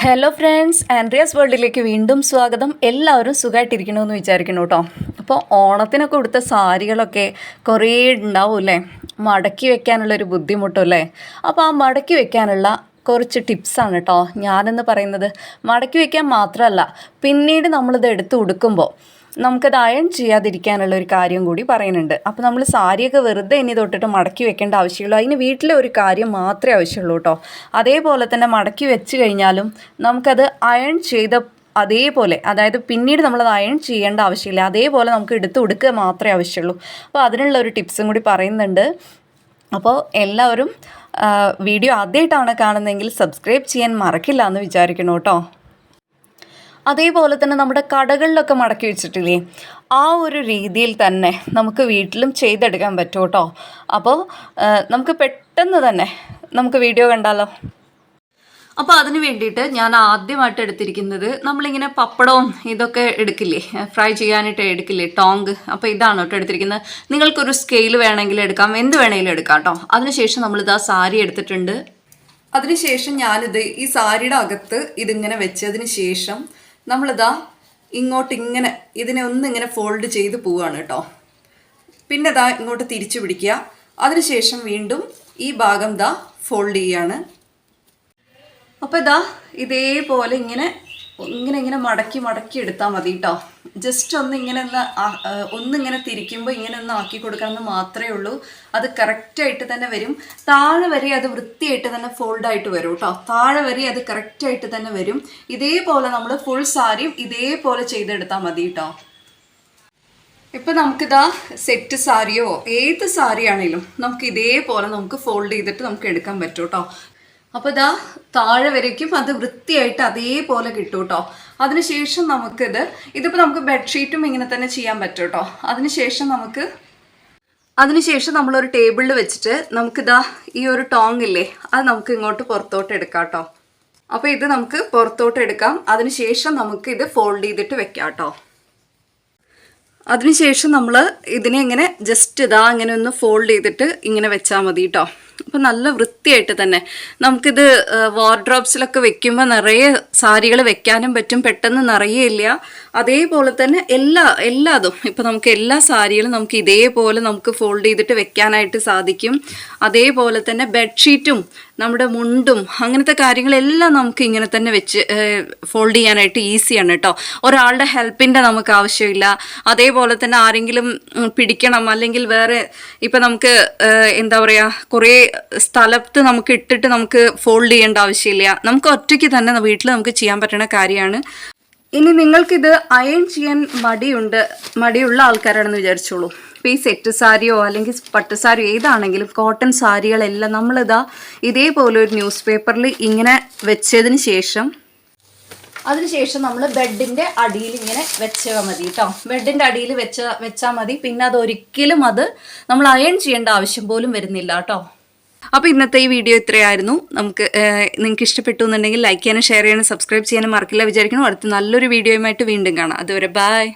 Hello friends Andreas വേൾഡിലേക്ക് വീണ്ടും സ്വാഗതം. എല്ലാവരും സുഖമായിട്ടിരിക്കണമെന്ന് വിചാരിക്കണം കേട്ടോ അപ്പോൾ ഓണത്തിനൊക്കെ കൊടുത്ത സാരികളൊക്കെ കുറേ ഉണ്ടാവും അല്ലേ മടക്കി വെക്കാനുള്ളൊരു ബുദ്ധിമുട്ടും അല്ലേ അപ്പോൾ ആ മടക്കി വെക്കാനുള്ള കുറച്ച് ടിപ്സാണ് കേട്ടോ ഞാനെന്ന് പറയുന്നത് മടക്കി വെക്കാൻ മാത്രമല്ല പിന്നീട് നമ്മളിത് എടുത്ത് ഉടുക്കുമ്പോൾ നമുക്കത് അയൺ ചെയ്യാതിരിക്കാനുള്ള ഒരു കാര്യം കൂടി പറയുന്നുണ്ട്. അപ്പോൾ നമ്മൾ സാരിയൊക്കെ വെറുതെ ഇനി തൊട്ടിട്ട് മടക്കി വെക്കേണ്ട ആവശ്യമുള്ളൂ അതിന് വീട്ടിലെ ഒരു കാര്യം മാത്രമേ ആവശ്യമുള്ളൂ കേട്ടോ. അതേപോലെ തന്നെ മടക്കി വെച്ച് കഴിഞ്ഞാലും നമുക്കത് അയൺ ചെയ്ത അതേപോലെ അതായത് പിന്നീട് നമ്മളത് അയൺ ചെയ്യേണ്ട ആവശ്യമില്ല. അതേപോലെ നമുക്ക് എടുത്ത് കൊടുക്കുക മാത്രമേ ആവശ്യമുള്ളൂ. അപ്പോൾ അതിനുള്ള ഒരു ടിപ്സും കൂടി പറയുന്നുണ്ട്. അപ്പോൾ എല്ലാവരും വീഡിയോ ആദ്യമായിട്ടാണ് കാണുന്നതെങ്കിൽ സബ്സ്ക്രൈബ് ചെയ്യാൻ മറക്കില്ല എന്ന് വിചാരിക്കണം കേട്ടോ. അതേപോലെ തന്നെ നമ്മുടെ കടകളിലൊക്കെ മടക്കി വെച്ചിട്ടില്ലേ? ആ ഒരു രീതിയിൽ തന്നെ നമുക്ക് വീട്ടിലും ചെയ്തെടുക്കാൻ പറ്റും കേട്ടോ. അപ്പോൾ നമുക്ക് പെട്ടെന്ന് തന്നെ നമുക്ക് വീഡിയോ കണ്ടാലോ? അപ്പോൾ അതിന് വേണ്ടിയിട്ട് ഞാൻ ആദ്യമായിട്ട് എടുത്തിരിക്കുന്നത് നമ്മളിങ്ങനെ പപ്പടവും ഇതൊക്കെ എടുക്കില്ലേ? ഫ്രൈ ചെയ്യാനായിട്ട് എടുക്കില്ലേ? ടോങ്ക് അപ്പോൾ ഇതാണ് കേട്ടോ എടുത്തിരിക്കുന്നത്. നിങ്ങൾക്കൊരു സ്കെയിൽ വേണമെങ്കിൽ എടുക്കാം. എന്ത് വേണമെങ്കിലും എടുക്കാം കേട്ടോ. അതിനുശേഷം നമ്മളിത് ആ സാരി എടുത്തിട്ടുണ്ട്. അതിനുശേഷം ഞാനിത് ഈ സാരിയുടെ അകത്ത് ഇതിങ്ങനെ വെച്ചതിന് ശേഷം നമ്മളിതാ ഇങ്ങോട്ട് ഇങ്ങനെ ഇതിനെ ഒന്ന് ഇങ്ങനെ ഫോൾഡ് ചെയ്ത് പോവുകയാണ് കേട്ടോ. പിന്നെ ദാ ഇങ്ങോട്ട് തിരിച്ചു പിടിക്കുക. അതിനുശേഷം വീണ്ടും ഈ ഭാഗം ദാ ഫോൾഡ് ചെയ്യാണ്. അപ്പോൾ ഇതാ ഇതേപോലെ ഇങ്ങനെ ഇങ്ങനെ ഇങ്ങനെ മടക്കി മടക്കി എടുത്താൽ മതി കേട്ടോ ജസ്റ്റ് ഒന്ന് ഇങ്ങനെ ഒന്ന് ഒന്നിങ്ങനെ തിരിക്കുമ്പോൾ ഇങ്ങനെ ഒന്ന് ആക്കി കൊടുക്കാമെന്ന് മാത്രമേ ഉള്ളൂ. അത് കറക്റ്റായിട്ട് തന്നെ വരും. താഴെ വരെ അത് വൃത്തിയായിട്ട് തന്നെ ഫോൾഡായിട്ട് വരും കേട്ടോ താഴെ വരെ അത് കറക്റ്റായിട്ട് തന്നെ വരും. ഇതേപോലെ നമ്മൾ ഫുൾ സാരിയും ഇതേപോലെ ചെയ്തെടുത്താൽ മതി കേട്ടോ ഇപ്പം നമുക്കിതാ സെറ്റ് സാരിയോ ഏത് സാരിയാണെങ്കിലും നമുക്ക് ഇതേപോലെ നമുക്ക് ഫോൾഡ് ചെയ്തിട്ട് നമുക്ക് എടുക്കാൻ പറ്റും കേട്ടോ അപ്പോൾ ഇതാ താഴെ വരയ്ക്കും അത് വൃത്തിയായിട്ട് അതേപോലെ കിട്ടും കേട്ടോ അതിനുശേഷം നമുക്കിത് ഇതിപ്പോൾ നമുക്ക് ബെഡ്ഷീറ്റും ഇങ്ങനെ തന്നെ ചെയ്യാൻ പറ്റും കേട്ടോ അതിനുശേഷം നമുക്ക് അതിനുശേഷം നമ്മളൊരു ടേബിളിൽ വെച്ചിട്ട് നമുക്കിതാ ഈ ഒരു ടോങ് ഇല്ലേ അത് നമുക്ക് ഇങ്ങോട്ട് പുറത്തോട്ട് എടുക്കാം കേട്ടോ അപ്പോൾ ഇത് നമുക്ക് പുറത്തോട്ട് എടുക്കാം. അതിനുശേഷം നമുക്ക് ഇത് ഫോൾഡ് ചെയ്തിട്ട് വെക്കാം കേട്ടോ അതിനുശേഷം നമ്മൾ ഇതിനെ ഇങ്ങനെ ജസ്റ്റ് ഇതാ അങ്ങനെ ഒന്ന് ഫോൾഡ് ചെയ്തിട്ട് ഇങ്ങനെ വെച്ചാൽ മതി കേട്ടോ അപ്പോൾ നല്ല വൃത്തിയായിട്ട് തന്നെ. നമുക്കിത് വാർഡ്രോബ്സിലൊക്കെ വെക്കുമ്പോൾ നിറയെ സാരികൾ വെക്കാനും പറ്റും പെട്ടെന്ന് നിറയേയില്ല അതേപോലെ തന്നെ എല്ലാ എല്ലാതും. ഇപ്പം നമുക്ക് എല്ലാ സാരികളും നമുക്ക് ഇതേപോലെ നമുക്ക് ഫോൾഡ് ചെയ്തിട്ട് വെക്കാനായിട്ട് സാധിക്കും. അതേപോലെ തന്നെ ബെഡ്ഷീറ്റും നമ്മുടെ മുണ്ടും അങ്ങനത്തെ കാര്യങ്ങളെല്ലാം നമുക്ക് ഇങ്ങനെ തന്നെ വെച്ച് ഫോൾഡ് ചെയ്യാനായിട്ട് ഈസിയാണ് കേട്ടോ ഒരാളുടെ ഹെൽപ്പിന്റെ നമുക്ക് ആവശ്യമില്ല. അതേപോലെ തന്നെ ആരെങ്കിലും പിടിക്കണം. അല്ലെങ്കിൽ വേറെ ഇപ്പം നമുക്ക് എന്താ പറയുക കുറേ സ്ഥലത്ത് നമുക്ക് ഇട്ടിട്ട് നമുക്ക് ഫോൾഡ് ചെയ്യേണ്ട ആവശ്യമില്ല. നമുക്ക് ഒറ്റയ്ക്ക് തന്നെ വീട്ടിൽ നമുക്ക് ചെയ്യാൻ പറ്റുന്ന കാര്യമാണ്. ഇനി നിങ്ങൾക്കിത് അയൺ ചെയ്യാൻ മടിയുണ്ട് മടിയുള്ള ആൾക്കാരാണെന്ന് വിചാരിച്ചോളൂ. ഇപ്പോൾ ഈ സെറ്റ് സാരിയോ അല്ലെങ്കിൽ പട്ട് സാരിയോ ഏതാണെങ്കിലും കോട്ടൺ സാരികളെല്ലാം നമ്മളിതാ ഇതേപോലെ ഒരു ന്യൂസ് പേപ്പറിൽ ഇങ്ങനെ വെച്ചതിന് ശേഷം അതിനുശേഷം നമ്മൾ ബെഡിന്റെ അടിയിൽ ഇങ്ങനെ വെച്ചാൽ മതി കേട്ടോ ബെഡിന്റെ അടിയിൽ വെച്ച വെച്ചാൽ മതി. പിന്നെ അതൊരിക്കലും അത് നമ്മൾ അയൺ ചെയ്യേണ്ട ആവശ്യം പോലും വരുന്നില്ല കേട്ടോ അപ്പോൾ ഇന്നത്തെ ഈ വീഡിയോ ഇത്രയായിരുന്നു. നമുക്ക് നിങ്ങൾക്ക് ഇഷ്ടപ്പെട്ടു എന്നുണ്ടെങ്കിൽ ലൈക്ക് ചെയ്യാനും ഷെയർ ചെയ്യാനും സബ്സ്ക്രൈബ് ചെയ്യാനും മറക്കില്ല വിചാരിക്കണം അടുത്ത നല്ലൊരു വീഡിയോയുമായിട്ട് വീണ്ടും കാണാം. അതുവരെ ബൈ